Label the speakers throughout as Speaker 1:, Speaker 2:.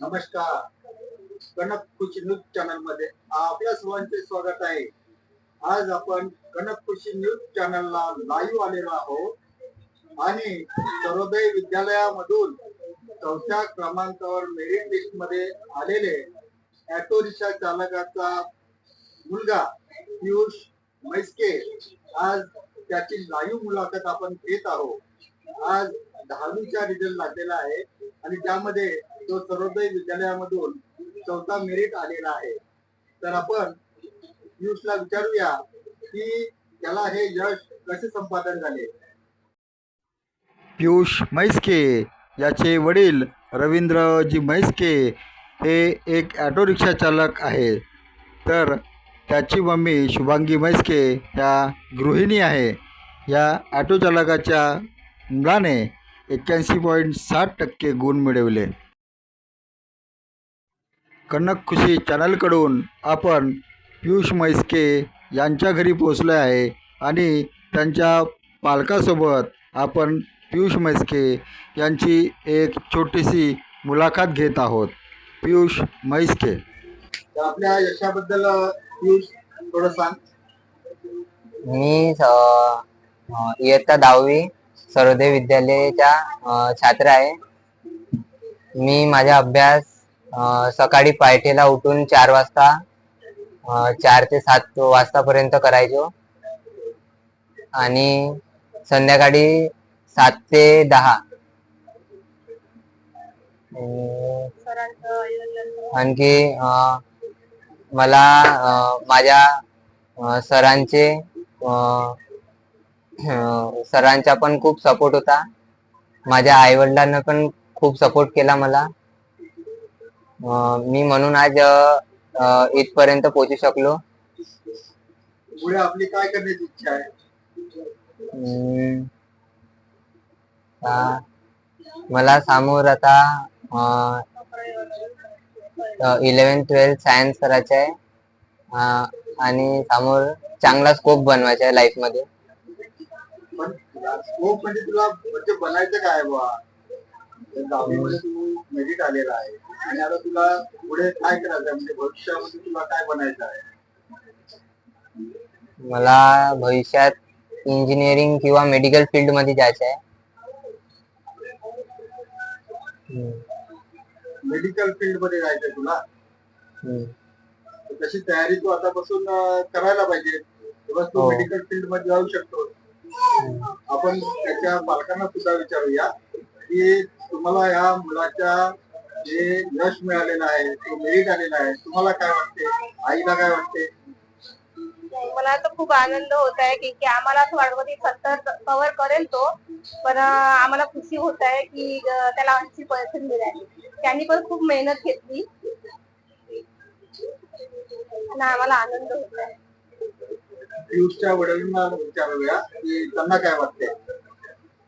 Speaker 1: नमस्कार. कनक खुशी न्यूज चॅनलमध्ये आपल्या सर्वांचे स्वागत आहे. आज आपण कनक खुशी न्यूज चॅनलला लाईव्ह आलेलो आहोत. आणि सर्वोदय विद्यालयामधून चौथ्या क्रमांकावर मेरिट लिस्टमध्ये आलेले ऑटो रिक्षा चालकाचा मुलगा पियुष मैस्के आज त्याची लाईव्ह मुलाखत आपण घेत आहोत. आज दहावीचा रिझल्ट लागलेला आहे. आणि त्यामध्ये तो सर्वोदय विद्यालयामधून चौथा मेरिट आलेला आहे. तर आपण पियुषला विचारूया की त्याला हे यश कसे संपादन झाले? पियुष म्हैसके याचे वडील रवींद्रजी म्हैसके हे एक ॲटो रिक्षा चालक आहे. तर त्याची मम्मी शुभांगी म्हैसके ह्या गृहिणी आहे. या ॲटो चालकाच्या मुलाने एक्क्याऐंशी पॉईंट साठ टक्के गुण मिळवले. कनक खुशी चॅनलकडून आपण पियुष मैस्के यांच्या घरी पोचलो आहे आणि त्यांच्या पालकासोबत आपण पियुष मैस्के यांची एक छोटीशी मुलाखत घेत आहोत. पियुष मैस्के आपल्या यशाबद्दल पियुष थोडं सांग.
Speaker 2: मी इयत्ता दहावी सर्वोदय विद्यालयाचा अ, छात्र आहे. मी माझा अभ्यास सकाळी पायठेला उठून चार वाजता चार ते सात वाजतापर्यंत करायचो. आणि संध्याकाळी सात ते दहा. आणखी मला माझ्या सरांचे सरांचा पण खूप सपोर्ट होता. माझ्या आई वडिलांना पण खूप सपोर्ट केला मला. मी म्हणून आज इथपर्यंत पोहोचू शकलो.
Speaker 1: पुढे आपली काय करण्याची इच्छा आहे?
Speaker 2: आ, मला समोर आता इलेवन ट्वेल्थ सायन्स करायचं आहे. आणि समोर चांगला स्कोप बनवायचा आहे
Speaker 1: लाईफमध्ये. स्कोप म्हणजे तुला म्हणजे बनायचं काय बा दहावीमध्ये तू मेरिट आलेला आहे. आणि आता तुला पुढे काय करायचं आहे म्हणजे भविष्यामध्ये तुला काय बनायचं आहे?
Speaker 2: मला भविष्यात इंजिनिअरिंग किंवा मेडिकल फील्डमध्ये जायचं आहे
Speaker 1: मेडिकल फील्डमध्ये जायचंय तुला. तर तशी तयारी तू आतापासून अं, करायला पाहिजे. तेव्हा तू
Speaker 2: हो.
Speaker 1: मेडिकल फील्डमध्ये जाऊ शकतो. आपण त्याच्या पालकांना सुद्धा विचारूया की तुम्हाला या मुलाच्या जे यश मिळालेलं आहे तो मेरिट आलेला आहे तुम्हाला काय वाटते? आईला काय वाटते?
Speaker 3: मला तर खूप आनंद होत आहे की की आम्हाला असं वाटत की सत्तर कव्हर करेल तो पण आम्हाला खुशी होत आहे की त्याला ऐंशी पर्सेंट मिळाले. त्यांनी पण खूप मेहनत घेतली. आणि आम्हाला आनंद होत आहे.
Speaker 1: पियुषच्या वडिलांना विचारूया की त्यांना काय वाटते?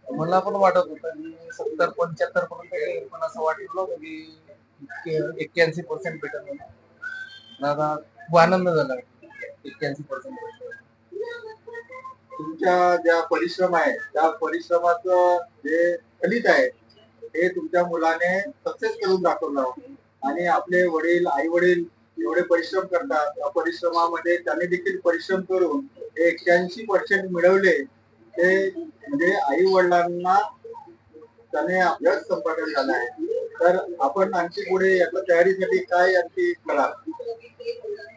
Speaker 4: मला पण वाटत होतं. की सत्तर पंच्याहत्तर पर्यंत येईल पण असं वाटलं की एक्क्याऐंशी पर्सेंट भेटत म्हणून खूप आनंद झाला. एक्क्याऐंशी पर्सेंट
Speaker 1: तुमच्या ज्या परिश्रम आहे त्या परिश्रमाचं जे फलित आहे हे तुमच्या मुलाने सक्सेस करून दाखवलं. आणि आपले वडील आई वडील एवढे परिश्रम करतात. त्या परिश्रमामध्ये त्याने देखील परिश्रम करून हे एक्क्याऐंशी पर्सेंट मिळवले. ते म्हणजे आई वडिलांना त्याने अभ्यास संपादन झाला आहे. तर आपण आणखी पुढे याच्या तयारीसाठी काय आणखी करा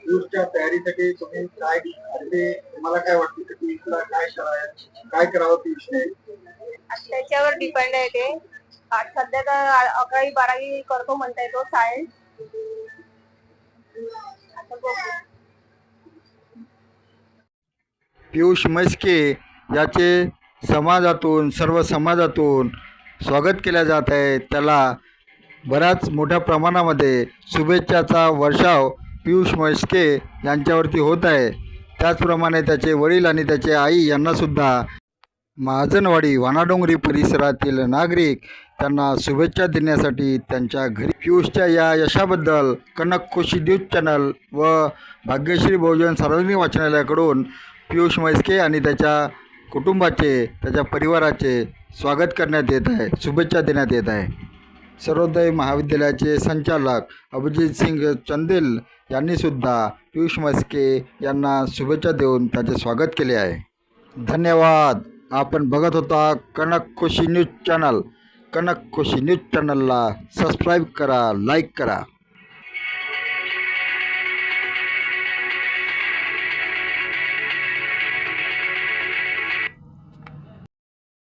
Speaker 1: न्यूजच्या तयारीसाठी तुम्ही काय आणखी तुम्हाला काय वाटतं की पियुषला काय करायचं? काय करावं पियुषने
Speaker 3: त्याच्यावर डिपेंड आहे ते. आज सध्या तर अकरावी बारावी करतो म्हणताय तो सायन्स.
Speaker 1: पियुष मैस्के याचे समाजातून सर्व समाजातून स्वागत केल्या जात आहे. त्याला बऱ्याच मोठ्या प्रमाणामध्ये शुभेच्छाचा वर्षाव पियुष म्हैसके यांच्यावरती होत आहे. त्याचप्रमाणे त्याचे वडील आणि त्याचे आई यांनासुद्धा महाजनवाडी वानाडोंगरी परिसरातील नागरिक त्यांना शुभेच्छा देण्यासाठी त्यांच्या घरी पियुषच्या या यशाबद्दल कनक खुशी न्यूज चॅनल व भाग्यश्री बहुजन सार्वजनिक वाचनालयाकडून पियुष म्हैसके आणि त्याच्या कुटुंबाचे त्याच्या परिवाराचे स्वागत करण्यात येत आहे शुभेच्छा देण्यात येत आहे.
Speaker 5: सर्वोदय महाविद्यालयाचे संचालक अभिजित सिंग चंदेल यांनीसुद्धा पियुष मस्के यांना शुभेच्छा देऊन त्याचे स्वागत केले आहे. धन्यवाद. आपण बघत होता Kanak Khushi news channel. Kanak Khushi news चॅनलला सबस्क्राईब करा लाईक करा.